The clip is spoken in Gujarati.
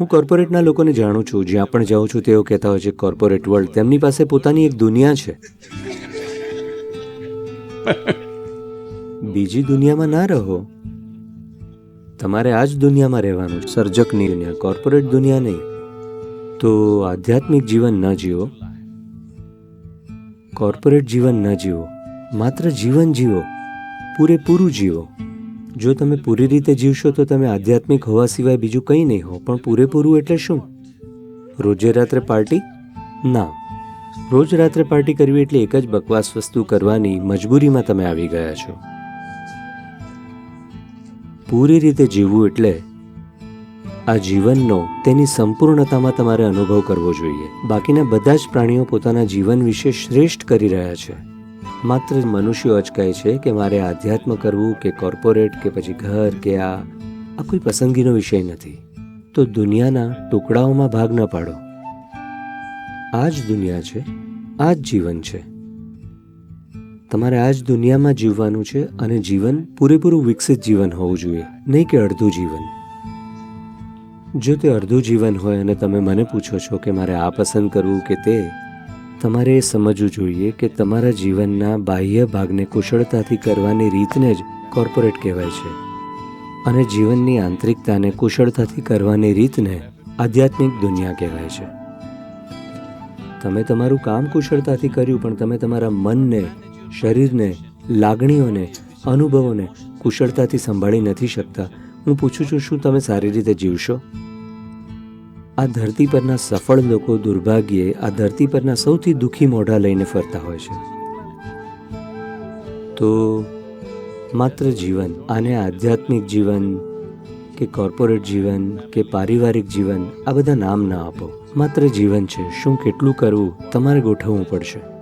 હું કોર્પોરેટના લોકોને જાણું છું. જ્યાં પણ જાઉં છું, તેઓ કહેતા હોય છે કોર્પોરેટ વર્લ્ડ તેમની પાસે પોતાની એક દુનિયા છે. બીજી દુનિયામાં ના રહો. તમારે આ જ દુનિયામાં રહેવાનું સર્જકની દુનિયા, કોર્પોરેટ દુનિયા નહીં. તો આધ્યાત્મિક જીવન ન જીવો. કોર્પોરેટ જીવન ન જીવો. માત્ર જીવન જીવો. પૂરેપૂરું જીવો. જો તમે પૂરી રીતે જીવશો તો તમે આધ્યાત્મિક હોવા સિવાય બીજું કંઈ નહીં હો, પણ પૂરેપૂરું એટલે શું? રોજે રાત્રે પાર્ટી? ના. રોજ રાત્રે પાર્ટી કરવી એટલે એક જ બકવાસ વસ્તુ કરવાની મજબૂરીમાં તમે આવી ગયા છો. પૂરી રીતે જીવવું એટલે આ જીવનનો, તેની સંપૂર્ણતામાં તમારે અનુભવ કરવો જોઈએ. બાકીના બધા જ પ્રાણીઓ પોતાના જીવન વિશે શ્રેષ્ઠ કરી રહ્યા છે. માત્ર મનુષ્યો જ કહે છે કે મારે આધ્યાત્મ કરવું કે કોર્પોરેટ કે પછી ઘર કે આ આ કોઈ પસંદગીનો વિષય નથી. તો દુનિયાના ટુકડાઓમાં ભાગ ન પાડો. આ જ દુનિયા છે આ જ જીવન છે. તમારે આ જ દુનિયામાં જીવવાનું છે અને જીવન પૂરેપૂરું વિકસિત જીવન હોવું જોઈએ, નહીં કે અડધું જીવન. જો તે અડધું જીવન હોય અને તમે મને પૂછો છો કે મારે આ પસંદ કરવું કે તે તમારે એ સમજવું જોઈએ કે તમારા જીવનના બાહ્ય ભાગને કુશળતાથી કરવાની રીતને જ કોર્પોરેટ કહેવાય છે. અને જીવનની આંતરિકતાને કુશળતાથી કરવાની રીતને આધ્યાત્મિક દુનિયા કહેવાય છે. તમે તમારું કામ કુશળતાથી કર્યું, પણ તમે તમારા મનને, શરીરને, લાગણીઓને, અનુભવોને કુશળતાથી સંભાળી નથી શકતા. હું પૂછું છું, શું તમે સારી રીતે જીવશો? આ ધરતી પરના સફળ લોકો દુર્ભાગ્યે આ ધરતી પરના સૌથી દુઃખી મોઢા લઈને ફરતા હોય છે. તો માત્ર જીવન, આને આધ્યાત્મિક જીવન કે કોર્પોરેટ જીવન કે પારિવારિક જીવન, આ બધા નામ ના આપો. માત્ર જીવન છે, શું કેટલું કરવું, તમારે ગોઠવવું પડશે.